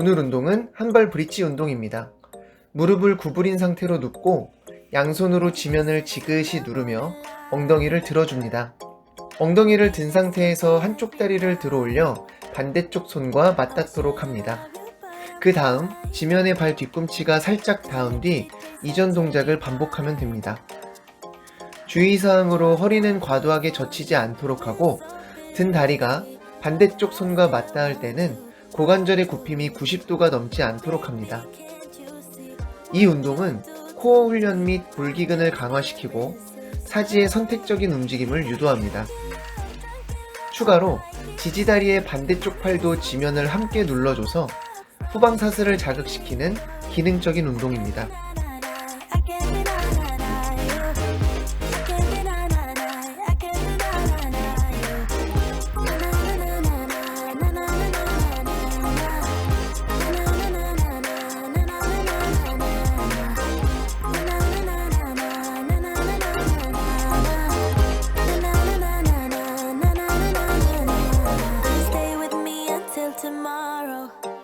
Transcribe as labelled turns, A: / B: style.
A: 오늘 운동은 한발 브릿지 운동입니다. 무릎을 구부린 상태로 눕고 양손으로 지면을 지그시 누르며 엉덩이를 들어줍니다. 엉덩이를 든 상태에서 한쪽 다리를 들어 올려 반대쪽 손과 맞닿도록 합니다. 그 다음 지면의 발 뒤꿈치가 살짝 닿은 뒤 이전 동작을 반복하면 됩니다. 주의사항으로 허리는 과도하게 젖히지 않도록 하고 든 다리가 반대쪽 손과 맞닿을 때는 고관절의 굽힘이 90도가 넘지 않도록 합니다. 이 운동은 코어 훈련 및 골기근을 강화시키고 사지의 선택적인 움직임을 유도합니다. 추가로 지지다리의 반대쪽 팔도 지면을 함께 눌러줘서 후방사슬을 자극시키는 기능적인 운동입니다. tomorrow.